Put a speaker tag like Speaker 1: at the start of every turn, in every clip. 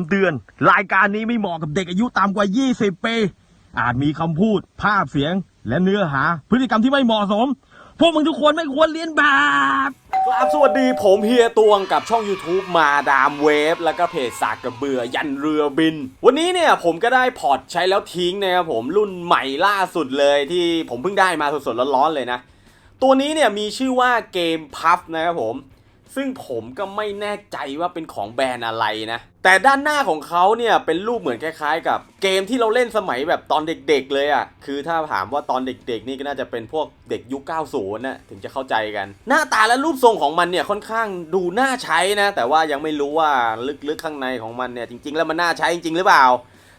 Speaker 1: ำเตือน รายการนี้ไม่เหมาะกับเด็กอายุต่ำกว่า 20 ปี อาจมีคำพูด ภาพเสียง และเนื้อหา พฤติกรรมที่ไม่เหมาะสม พวกมึงทุกคนไม่ควรเรียนแบบ
Speaker 2: ครับสวัสดีผมเฮียตวงกับช่อง YouTube มาดามเวฟแล้วก็เพจสากกระเบือยันเรือบิน วันนี้เนี่ยผมก็ได้พอร์ตใช้แล้วทิ้งนะครับผมรุ่นใหม่ล่าสุดเลยที่ผมเพิ่งได้มาสดๆร้อนๆเลยนะ ตัวนี้เนี่ยมีชื่อว่าเกมพัฟนะครับผม ซึ่งผมก็ไม่แน่ใจว่าเป็นของแบรนด์อะไรนะ แต่ด้านหน้าของเขาเนี่ยเป็นรูปเหมือนคล้ายๆ กับเกมที่เราเล่นสมัยแบบตอนเด็กๆเลยอะ่ะ คือถ้าถามว่าตอนเด็กๆนี่ก็น่าจะเป็นพวกเด็กยุค 90นะถึงจะเข้าใจกัน หน้าตาและรูปทรงของมันเนี่ยค่อนข้างดูน่าใช้นะ แต่ว่ายังไม่รู้ว่าลึกๆข้างในของมันเนี่ยจริง ๆ แล้วมันน่าใช้จริงๆหรือเปล่า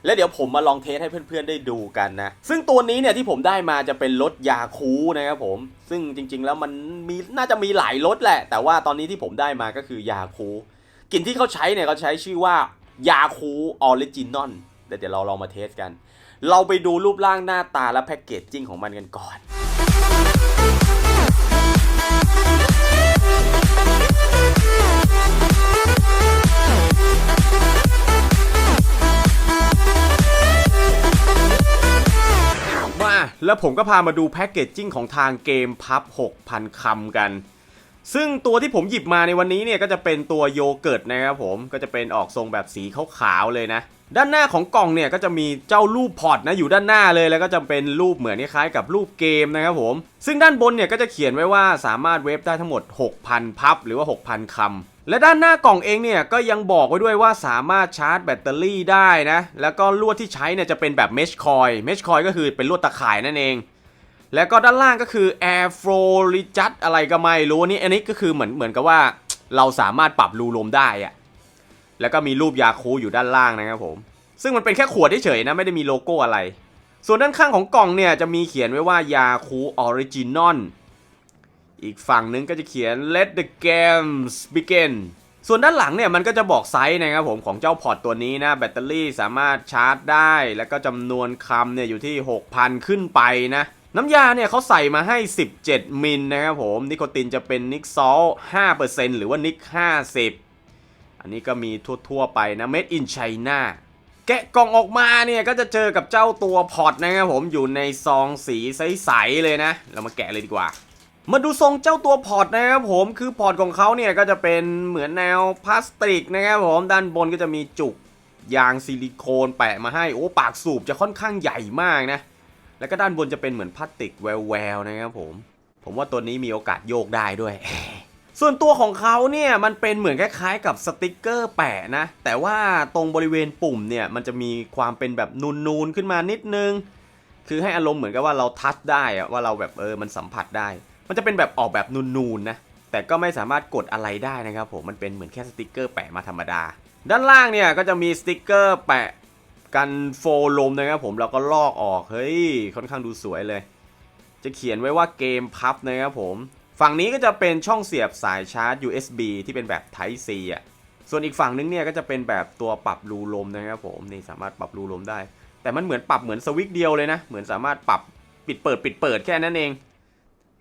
Speaker 2: แล้วเดี๋ยวผมมาลองเทสให้เพื่อนๆได้ดูกันนะ ซึ่งตัวนี้เนี่ยที่ผมได้มาจะเป็นรถยาคูนะครับผม ซึ่งจริงๆแล้วมันมีน่าจะมีหลายรถแหละ แต่ว่าตอนนี้ที่ผมได้มาก็คือยาคูกลิ่นที่เขาใช้เนี่ยเขาใช้ชื่อว่ายาคูออริจินอลเดี๋ยวเราลองมาเทสกัน เราไปดูรูปร่างหน้าตาและแพ็กเกจจิ้งของมันกันก่อน แล้วผมก็พามาดูแพ็กเกจจิ้งของทางเกมพับ 6,000 คำกัน ซึ่งตัวที่ผมหยิบมาในวันนี้เนี่ยก็จะเป็นตัวโยเกิร์ตนะครับผม ก็จะเป็นออกทรงแบบสีขาวๆเลยนะ ด้านหน้าของกล่องเนี่ยก็จะมีเจ้ารูปพอร์ตนะอยู่ด้านหน้าเลย แล้วก็จะเป็นรูปเหมือนคล้ายๆกับรูปเกมนะครับผม ซึ่งด้านบนเนี่ยก็จะเขียนไว้ว่าสามารถเวฟได้ทั้งหมด 6,000 พับ หรือว่า 6,000คำ และด้านหน้ากล่องเองเนี่ยก็ยังบอกไว้ด้วยว่าสามารถชาร์จแบตเตอรี่ได้นะ แล้วก็ลวดที่ใช้เนี่ยจะเป็นแบบเมชคอยเมชคอยก็คือเป็นลวดตะข่ายนั่นเอง แล้วก็ด้านล่างก็คือ Air Flow r e j u d อะไรก็ไม่รู้นี่อันนี้ก็คือเหมือนเหมือนกับว่าเราสามารถปรับรูลมได้อะแล้วก็มีรูปยาคูอยู่ด้านล่างนะครับผม ซึ่งมันเป็นแค่ขวดเฉยๆนะไม่ได้มีโลโก้อะไร ส่วนด้านข้างของกล่องเนี่ยจะมีเขียนไว้ว่ายาคูออริจินอล อีกฝั่งนึงก็จะเขียน let the games begin ส่วนด้านหลังเนี่ยมันก็จะบอกไซส์นะครับผมของเจ้าพอร์ตตัวนี้นะแบตเตอรี่สามารถชาร์จได้ แล้วก็จำนวนคำเนี่ยอยู่ที่ 6,000 ขึ้นไปนะน้ำยาเนี่ยเขาใส่มาให้ 17 มิลนะครับผม นิโคตินจะเป็นนิกซอล5%หรือว่านิก 50 อันนี้ก็มีทั่ว ๆ ไปนะ Made in China แกะกล่องออกมาเนี่ยก็จะเจอกับเจ้าตัวพอร์ตนะครับผมอยู่ในซองสีใส ๆ เลยนะ เรามาแกะเลยดีกว่า มาดูทรงเจ้าตัวพอร์ตนะครับผมคือพอร์ตของเขาเนี่ยก็จะเป็นเหมือนแนวพลาสติกนะครับผมด้านบนก็จะมีจุกยางซิลิโคนแปะมาให้โอ้ปากสูบจะค่อนข้างใหญ่มากนะ แล้วก็ด้านบนจะเป็นเหมือนพลาสติกแววๆนะครับผม ผมว่าตัวนี้มีโอกาสโยกได้ด้วย ส่วนตัวของเขาเนี่ยมันเป็นเหมือนคล้ายๆกับสติกเกอร์แปะนะ แต่ว่าตรงบริเวณปุ่มเนี่ยมันจะมีความเป็นแบบนูนๆขึ้นมานิดนึง คือให้อารมณ์เหมือนกับว่าเราทัชได้อะว่าเราแบบเออมันสัมผัสได้ มันจะเป็นแบบออกแบบนูนๆนะ แต่ก็ไม่สามารถกดอะไรได้นะครับผม มันเป็นเหมือนแค่สติกเกอร์แปะมาธรรมดา ด้านล่างเนี่ยก็จะมีสติกเกอร์แปะกันโฟลมนะครับผมเราก็ลอกออก เฮ้ย ค่อนข้างดูสวยเลย จะเขียนไว้ว่าเกมพับนะครับผม ฝั่งนี้ก็จะเป็นช่องเสียบสายชาร์จ USB ที่เป็นแบบ Type C อะ ส่วนอีกฝั่งนึงเนี่ยก็จะเป็นแบบตัวปรับรูลมนะครับผม นี่สามารถปรับรูลมได้ แต่มันเหมือนปรับเหมือนสวิตช์เดียวเลยนะ เหมือนสามารถปรับปิดเปิดปิดเปิดแค่นั้นเอง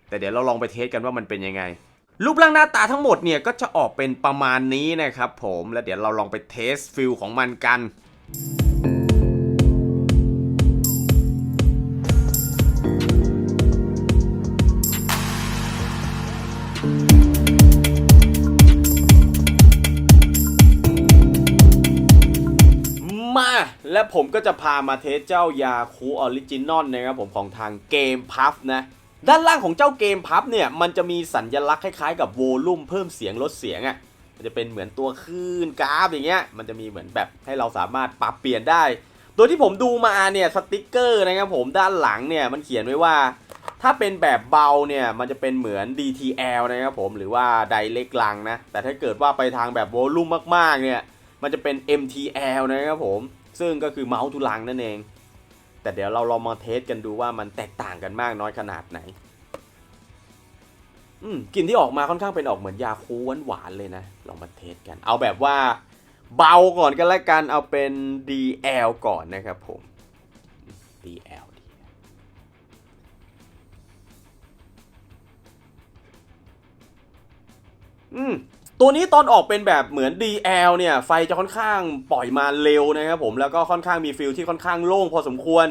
Speaker 2: แต่เดี๋ยวเราลองไปเทสกันว่ามันเป็นยังไง รูปร่างหน้าตาทั้งหมดเนี่ยก็จะออกเป็นประมาณนี้นะครับผมแล้วเดี๋ยวเราลองไปเทสฟิลของมันกันมาและผมก็จะพามาเทสเจ้ายาคูออริจินอลนะครับผมของทางเกมพัฟนะ ด้านล่างของเจ้าเกมพัฟเนี่ยมันจะมีสัญลักษณ์คล้ายๆกับโวลูมเพิ่มเสียงลดเสียงอะ่ะมันจะเป็นเหมือนตัวคลื่นกราฟอย่างเงี้ยมันจะมีเหมือนแบบให้เราสามารถปรับเปลี่ยนได้ โดยที่ผมดูมาเนี่ยสติกเกอร์นะครับผมด้านหลังเนี่ยมันเขียนไว้ว่า ถ้าเป็นแบบเบาเนี่ยมันจะเป็นเหมือน DTL นะครับผมหรือว่าไดเล็กลังนะแต่ถ้าเกิดว่าไปทางแบบโวลูมมากๆเนี่ยมันจะเป็น MTL นะครับผมซึ่งก็คือเมาส์ทุลังนั่นเอง แต่เดี๋ยวเราลองมาเทสกันดูว่ามันแตกต่างกันมากน้อยขนาดไหน อืมกลิ่นที่ออกมาค่อนข้างเป็นออกเหมือนยาคูหวานๆเลยนะ ลองมาเทสกัน เอาแบบว่าเบาก่อนกันละกัน เอาเป็น DL ก่อนนะครับผม DL อืม ตัวนี้ตอนออกเป็นแบบเหมือน DL เนี่ย ไฟจะค่อนข้างปล่อยมาเร็วนะครับผมแล้วก็ค่อนข้างมีฟิลที่ค่อนข้างโล่งพอสมควร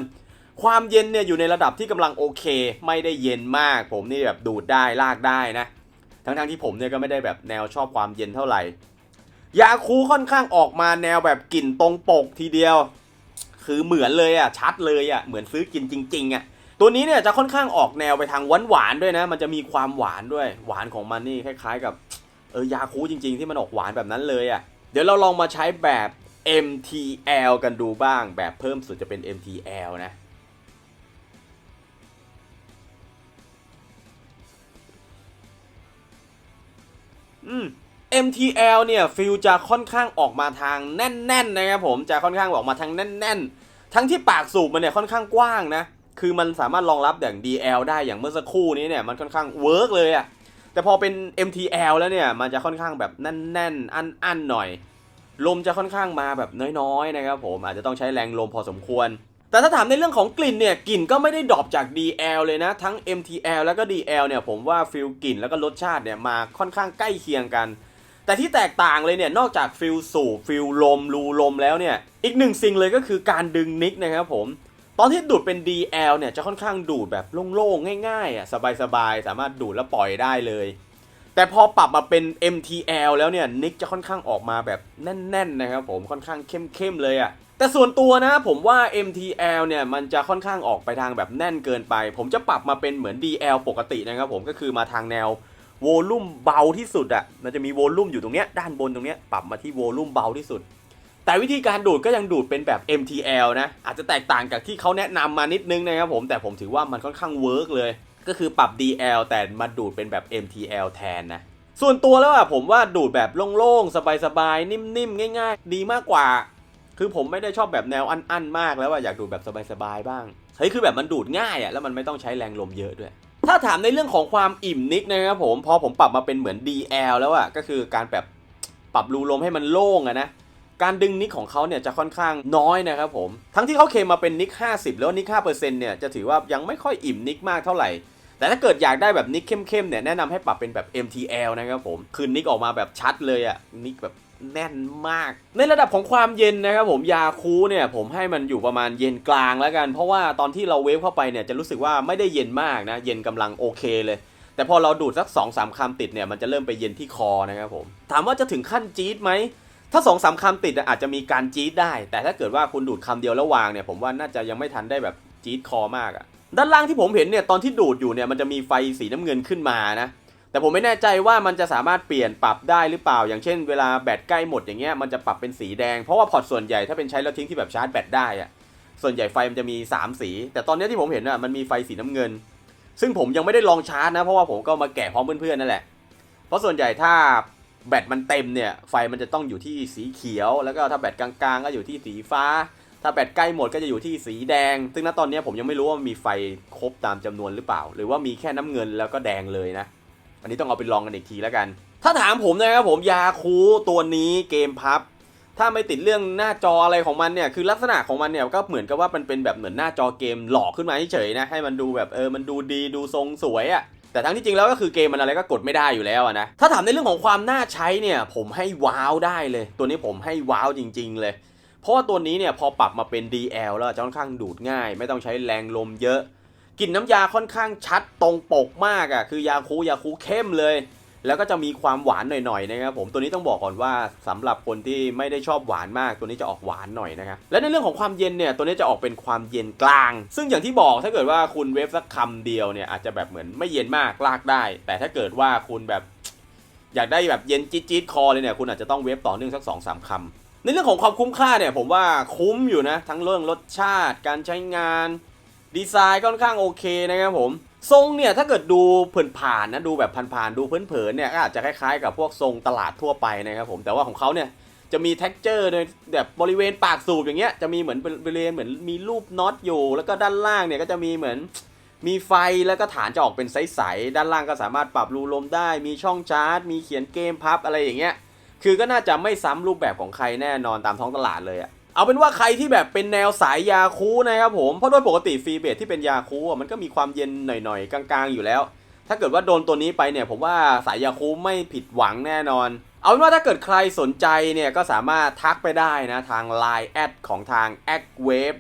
Speaker 2: ความเย็นเนี่ยอยู่ในระดับที่กำลังโอเค ไม่ได้เย็นมาก ผมนี่แบบดูดได้ลากได้นะ ทั้งๆที่ผมเนี่ยก็ไม่ได้แบบแนวชอบความเย็นเท่าไหร่ยาคูค่อนข้างออกมาแนวแบบกลิ่นตรงปกทีเดียว คือเหมือนเลยอะชัดเลยอะเหมือนซื้อกินจริงๆอะตัวนี้เนี่ยจะค่อนข้างออกแนวไปทางหวานๆด้วยนะ มันจะมีความหวานด้วย หวานของมันนี่คล้ายๆกับ ออยาคูจริง ๆ ที่มันออกหวานแบบนั้นเลยอะเดี๋ยวเราลองมาใช้แบบ MTL กันดูบ้าง แบบเพิ่มสุดจะเป็น MTL นะอืม MTL เนี่ยฟิลจะค่อนข้างออกมาทางแน่นๆนะครับผมจะค่อนข้างออกมาทางแน่น ๆ ทั้งที่ปากสูบมันเนี่ยค่อนข้างกว้างนะ คือมันสามารถรองรับอย่าง DL ได้อย่างเมื่อสักครู่นี้เนี่ยมันค่อนข้างเวิร์กเลยอะ แต่พอเป็น MTL แล้วเนี่ย มันจะค่อนข้างแบบแน่นๆ อันๆหน่อย ลมจะค่อนข้างมาแบบน้อยๆนะครับผมอาจจะต้องใช้แรงลมพอสมควร แต่ถ้าถามในเรื่องของกลิ่นเนี่ย กลิ่นก็ไม่ได้ดรอปจาก DL เลยนะ ทั้ง MTL แล้วก็ DL เนี่ยผมว่าฟิลกลิ่นแล้วก็รสชาติเนี่ยมาค่อนข้างใกล้เคียงกัน แต่ที่แตกต่างเลยเนี่ยนอกจากฟิลสูบฟิลลมรูลมแล้วเนี่ยอีกหนึ่งสิ่งเลยก็คือการดึงนิกนะครับผม ตอนที่ดูดเป็น DL เนี่ยจะค่อนข้างดูดแบบโล่งๆ ง่ายๆอะสบายๆ สามารถดูดแล้วปล่อยได้เลย แต่พอปรับมาเป็น MTL แล้วเนี่ยนิกจะค่อนข้างออกมาแบบแน่นๆนะครับผมค่อนข้างเข้มๆเลยอะ่ะแต่ส่วนตัวนะผมว่า MTL เนี่ยมันจะค่อนข้างออกไปทางแบบแน่นเกินไป ผมจะปรับมาเป็นเหมือน DL ปกตินะครับผมก็คือมาทางแนวโวลูมเบาที่สุดอะ่ะมันจะมีโวลูมอยู่ตรงเนี้ยด้านบนตรงเนี้ยปรับมาที่โวลูมเบาที่สุด แต่วิธีการดูดก็ยังดูดเป็นแบบ MTL นะ อาจจะแตกต่างจากที่เขาแนะนำมานิดนึงนะครับผม แต่ผมถือว่ามันค่อนข้างเวิร์กเลย ก็คือปรับ DL แต่มาดูดเป็นแบบ MTL แทนนะ ส่วนตัวแล้วอะผมว่าดูดแบบโล่งๆ สบายๆ นิ่มๆ ง่ายๆ ดีมากกว่า คือผมไม่ได้ชอบแบบแนวอันๆ มากแล้วว่าอยากดูดแบบสบายๆ บ้าง เฮ้ย คือแบบมันดูดง่ายอะแล้วมันไม่ต้องใช้แรงลมเยอะด้วยถ้าถามในเรื่องของความอิ่มนิกนะครับผมพอผมปรับมาเป็นเหมือน DL แล้วอะก็คือการแบบปรับรูลมให้มันโล่งอะนะ การดึงนิกของเขาเนี่ยจะค่อนข้างน้อยนะครับผม ทั้งที่เขาเคมมาเป็นนิก 50 แล้วนิก 5%เนี่ยจะถือว่ายังไม่ค่อยอิ่มนิกมากเท่าไหร่ แต่ถ้าเกิดอยากได้แบบนิกเข้มๆเนี่ยแนะนำให้ปรับเป็นแบบ MTL นะครับผม คือนิกออกมาแบบชัดเลยอะนิกแบบแน่นมาก ในระดับของความเย็นนะครับผมยาคูเนี่ยผมให้มันอยู่ประมาณเย็นกลางแล้วกัน เพราะว่าตอนที่เราเวฟเข้าไปเนี่ยจะรู้สึกว่าไม่ได้เย็นมากนะ เย็นกำลังโอเคเลย แต่พอเราดูดสัก2อสามคำติดเนี่ยมันจะเริ่มไปเย็นที่คอนะครับผมถามว่าจะถึงขั้นจี๊ดไหม ถ้า2องสามคำติดอาจจะมีการจี๊ดได้ แต่ถ้าเกิดว่าคุณดูดคำเดียวแล้ววางเนี่ยผมว่าน่าจะยังไม่ทันได้แบบจี๊ดคอมากอะด้านล่างที่ผมเห็นเนี่ยตอนที่ดูดอยู่เนี่ยมันจะมีไฟสีน้ำเงินขึ้นมานะแต่ผมไม่แน่ใจว่ามันจะสามารถเปลี่ยนปรับได้หรือเปล่า อย่างเช่นเวลาแบตใกล้หมดอย่างเงี้ยมันจะปรับเป็นสีแดง เพราะว่าพอร์ตส่วนใหญ่ถ้าเป็นใช้แล้วทิ้งที่แบบชาร์จแบตได้อะส่วนใหญ่ไฟมันจะมี 3 สี แต่ตอนนี้ที่ผมเห็นอะมันมีไฟสีน้ำเงิน ซึ่งผมยังไม่ได้ลองชาร์จนะเพราะว่าผมก็มาแกะพร้อมเพื่อนๆนั่นแหละเพราะส่วนใหญ่ถ้า แบตมันเต็มเนี่ยไฟมันจะต้องอยู่ที่สีเขียว แล้วก็ถ้าแบตกลางๆ ก็อยู่ที่สีฟ้า ถ้าแบตใกล้หมดก็จะอยู่ที่สีแดง ซึ่งณตอนนี้ผมยังไม่รู้ว่ามีไฟครบตามจำนวนหรือเปล่า หรือว่ามีแค่น้ำเงินแล้วก็แดงเลยนะ อันนี้ต้องเอาไปลองกันอีกทีแล้วกัน ถ้าถามผมนะครับผมยาคูตัวนี้เกมพับถ้าไม่ติดเรื่องหน้าจออะไรของมันเนี่ยคือลักษณะของมันเนี่ยก็เหมือนกับว่ามันเป็นแบบเหมือนหน้าจอเกมหลอกขึ้นมาเฉยๆนะให้มันดูแบบเออมันดูดีดูทรงสวยอะ แต่ทั้งที่จริงแล้วก็คือเกมมันอะไรก็กดไม่ได้อยู่แล้วนะ ถ้าถามในเรื่องของความน่าใช้เนี่ย ผมให้ว้าวได้เลย ตัวนี้ผมให้ว้าวจริง ๆ เลย เพราะว่าตัวนี้เนี่ยพอปรับมาเป็น DL แล้วจะค่อนข้างดูดง่าย ไม่ต้องใช้แรงลมเยอะกลิ่นน้ำยาค่อนข้างชัดตรงปกมากอะ่ะคือยาคูยาคูเข้มเลย แล้วก็จะมีความหวานหน่อยๆนะครับผมตัวนี้ต้องบอกก่อนว่าสำหรับคนที่ไม่ได้ชอบหวานมาก ตัวนี้จะออกหวานหน่อยนะครับและในเรื่องของความเย็นเนี่ยตัวนี้จะออกเป็นความเย็นกลาง ซึ่งอย่างที่บอกถ้าเกิดว่าคุณเวฟสักคำเดียวเนี่ยอาจจะแบบเหมือนไม่เย็นมากลากได้ แต่ถ้าเกิดว่าคุณแบบอยากได้แบบเย็นจี๊ดๆคอเลยเนี่ยคุณอาจจะต้องเวฟต่อเนื่องสัก2อสามคำในเรื่องของความคุ้มค่าเนี่ยผมว่าคุ้มอยู่นะ ทั้งเรื่องรสชาติการใช้งาน ดีไซน์ค่อนข้างโอเคนะครับผม ทรงเนี่ยถ้าเกิดดูผินผ่านๆนะดูแบบผ่านๆดูเผินๆเนี่ยก็อาจจะคล้ายๆกับพวกทรงตลาดทั่วไปนะครับผมแต่ว่าของเขาเนี่ยจะมี t e x t อร์ในแบบบริเวณปากสูบอย่างเงี้ยจะมีเหมือนบริเวณเหมือนมีรูปน็อตอยู่ แล้วก็ด้านล่างเนี่ยก็จะมีเหมือนมีไฟแล้วก็ฐานจะออกเป็นใสๆด้านล่างก็สามารถปรับรูลมได้ มีช่องชาร์จ มีเขียนเกมพับอะไรอย่างเงี้ยคือก็น่าจะไม่ซ้ำรูปแบบของใครแน่นอนตามท้องตลาดเลยอะ เอาเป็นว่าใครที่แบบเป็นแนวสายยาคูนะครับผม เพราะโดยปกติฟรีเบทที่เป็นยาคูมันก็มีความเย็นหน่อยๆ กลางๆ อยู่แล้ว ถ้าเกิดว่าโดนตัวนี้ไปเนี่ย ผมว่าสายยาคูไม่ผิดหวังแน่นอน เอาเป็นว่าถ้าเกิดใครสนใจเนี่ยก็สามารถทักไปได้นะทาง Line แอดของทาง a c w a v e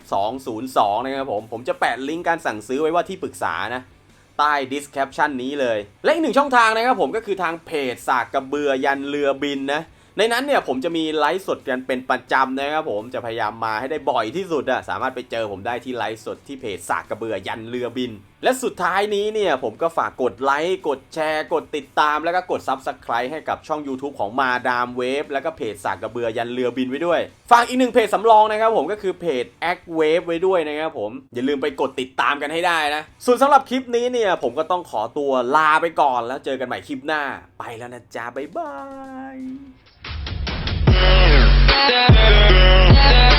Speaker 2: 202นะครับผม ผมจะแปะลิงก์การสั่งซื้อไว้ว่าที่ปรึกษานะใต้ description นี้เลย และอีกหนึ่งช่องทางนะครับผมก็คือทางเพจสากกระเบือยันเรือบินนะ ในนั้นเนี่ยผมจะมีไลฟ์สดกันเป็นประจำนะครับผมจะพยายามมาให้ได้บ่อยที่สุดอะสามารถไปเจอผมได้ที่ไลฟ์สดที่เพจสากกระเบือยันเรือบิน และสุดท้ายนี้เนี่ยผมก็ฝากกดไลค์กดแชร์ กดติดตาม แล้วก็กด Subscribe ให้กับช่อง YouTube ของมาดามเวฟแล้วก็เพจสากกระเบือยันเรือบินไว้ด้วยฝากอีกหนึ่งเพจสำรองนะครับผมก็คือเพจ a c w a v e ไว้ด้วยนะครับผมอย่าลืมไปกดติดตามกันให้ได้นะส่วนสำหรับคลิปนี้เนี่ยผมก็ต้องขอตัวลาไปก่อนแล้วเจอกันใหม่คลิปหน้า ไปแล้วนะจ๊ะบ๊ายบาย
Speaker 3: down, down.